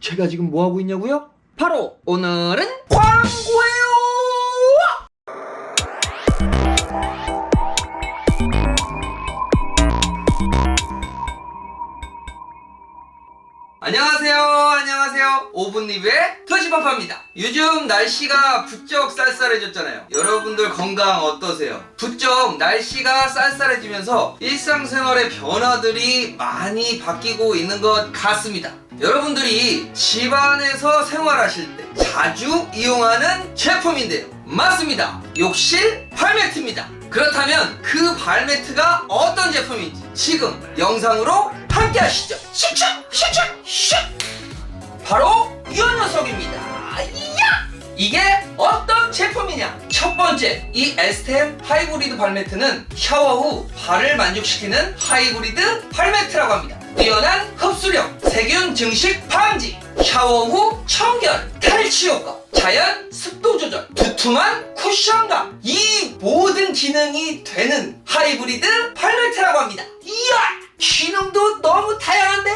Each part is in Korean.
제가 지금 뭐 하고 있냐고요? 바로 오늘은 광고예요. 안녕하세요, 안녕하세요. 오븐 리뷰의 터시파파입니다. 요즘 날씨가 부쩍 쌀쌀해졌잖아요. 여러분들 건강 어떠세요? 부쩍 날씨가 쌀쌀해지면서 일상생활의 변화들이 많이 바뀌고 있는 것 같습니다. 여러분들이 집안에서 생활하실 때 자주 이용하는 제품인데요. 맞습니다. 욕실 발매트입니다. 그렇다면 그 발매트가 어떤 제품인지 지금 영상으로 함께 하시죠. 슉슉 슉슉 슉 바로 이 녀석입니다. 이야! 이게 어떤 제품이냐? 첫 번째, 이 에스템 하이브리드 발매트는 샤워 후 발을 만족시키는 하이브리드 발매트라고 합니다. 뛰어난 흡수력, 세균 증식 방지, 샤워 후 청결, 탈취 효과, 자연 습도 조절, 두툼한 쿠션감, 이 모든 기능이 되는 하이브리드 발매트라고 합니다. 이야! 기능도 너무 다양한데?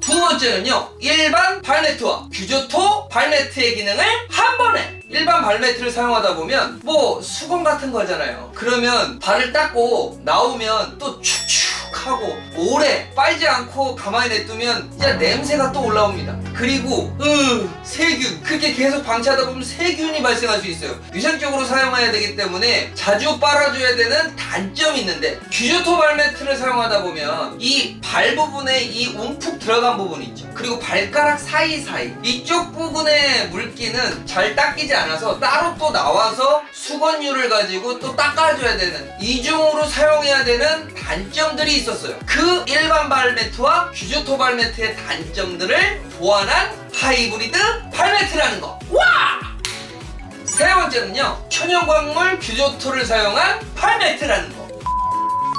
두 번째는요 일반 발매트와 규조토 발매트의 기능을 한 번에 일반 발매트를 사용하다 보면 뭐 수건 같은 거잖아요 그러면 발을 닦고 나오면 또 축축 하고 오래 빨지 않고 가만히 냅두면 진짜 냄새가 또 올라옵니다. 그리고 으 세균. 그렇게 계속 방치하다 보면 세균이 발생할 수 있어요. 위생적으로 사용해야 되기 때문에 자주 빨아줘야 되는 단점이 있는데 규조토 발매트를 사용하다 보면 이 발 부분에 이 움푹 들어간 부분 있죠. 그리고 발가락 사이사이. 이쪽 부분의 물기는 잘 닦이지 않아서 따로 또 나와서 수건류를 가지고 또 닦아줘야 되는 이중으로 사용해야 되는 단점들이 있었어요. 그 일반 발매트와 규조토 발매트의 단점들을 보완한 하이브리드 발매트라는 거. 와! 세 번째는요 천연광물 규조토를 사용한 발매트라는 거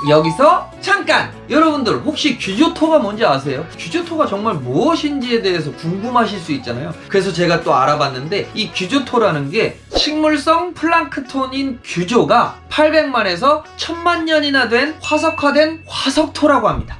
여기서 잠깐! 여러분들 혹시 규조토가 뭔지 아세요? 규조토가 정말 무엇인지에 대해서 궁금하실 수 있잖아요. 그래서 제가 또 알아봤는데 이 규조토라는 게 식물성 플랑크톤인 규조가 800만에서 1000만 년이나 된 화석화된 화석토라고 합니다.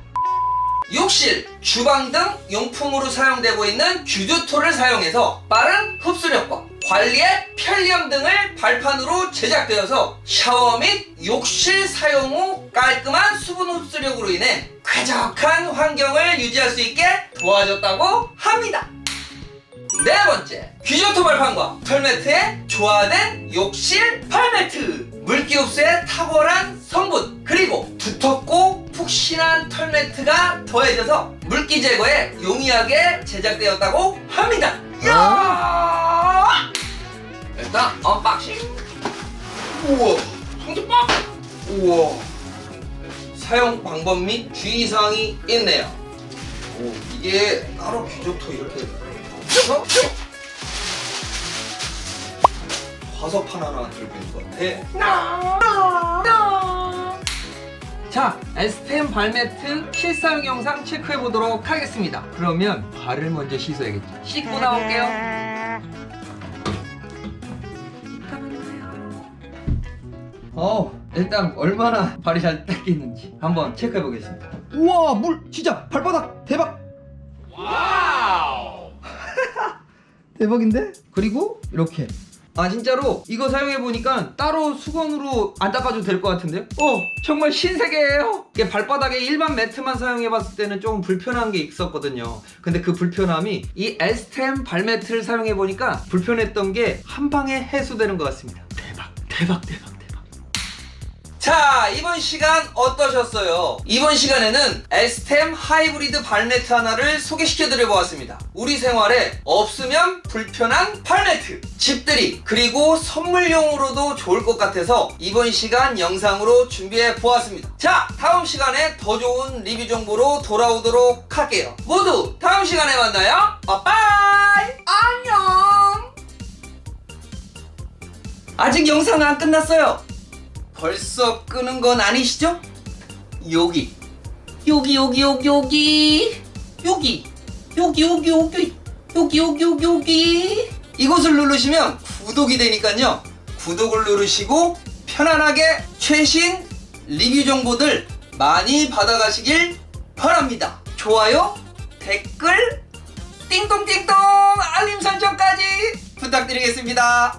욕실, 주방 등 용품으로 사용되고 있는 규조토를 사용해서 빠른 흡수력과 관리의 편리함 등을 발판으로 제작되어서 샤워 및 욕실 사용 후 깔끔한 수분 흡수력으로 인해 쾌적한 환경을 유지할 수 있게 도와줬다고 합니다. 네 번째, 규조토 발판과 털매트의 조화된 욕실 팔매트. 물기 흡수에 탁월한 성분 그리고 두텁고 푹신한 털매트가 더해져서 물기 제거에 용이하게 제작되었다고 합니다. 이야! 일단 언박싱. 우와, 성적박. 우와. 사용 방법 및 주의사항이 있네요. 오, 이게 따로 규조토 이렇게 해서 화석판 하나 들고 있는 것 같아. 자, 에스템 발매트 실사용 영상 체크해 보도록 하겠습니다. 그러면 발을 먼저 씻어야겠죠. 씻고 나올게요. 어, 일단 얼마나 발이 잘 닦이는지 한번 체크해 보겠습니다. 우와, 물 진짜 발바닥 대박. 대박인데? 그리고 이렇게 아 진짜로 이거 사용해 보니까 따로 수건으로 안 닦아줘도 될 것 같은데요? 어 정말 신세계예요. 이게 발바닥에 일반 매트만 사용해 봤을 때는 조금 불편한 게 있었거든요. 근데 그 불편함이 이 에스템 발매트를 사용해 보니까 불편했던 게 한 방에 해소되는 것 같습니다. 대박 대박 대박. 자 이번 시간 어떠셨어요? 이번 시간에는 에스템 하이브리드 발매트 하나를 소개시켜 드려 보았습니다. 우리 생활에 없으면 불편한 발매트 집들이 그리고 선물용으로도 좋을 것 같아서 이번 시간 영상으로 준비해 보았습니다. 자 다음 시간에 더 좋은 리뷰 정보로 돌아오도록 할게요. 모두 다음 시간에 만나요. 빠빠이! 안녕! 아직 영상 안 끝났어요 벌써 끄는 건 아니시죠? 여기. 여기 여기 여기 여기. 여기. 여기 여기 여기. 여기 여기 여기 여기. 이곳을 누르시면 구독이 되니까요. 구독을 누르시고 편안하게 최신 리뷰 정보들 많이 받아가시길 바랍니다. 좋아요, 댓글, 띵동띵동 알림 설정까지 부탁드리겠습니다.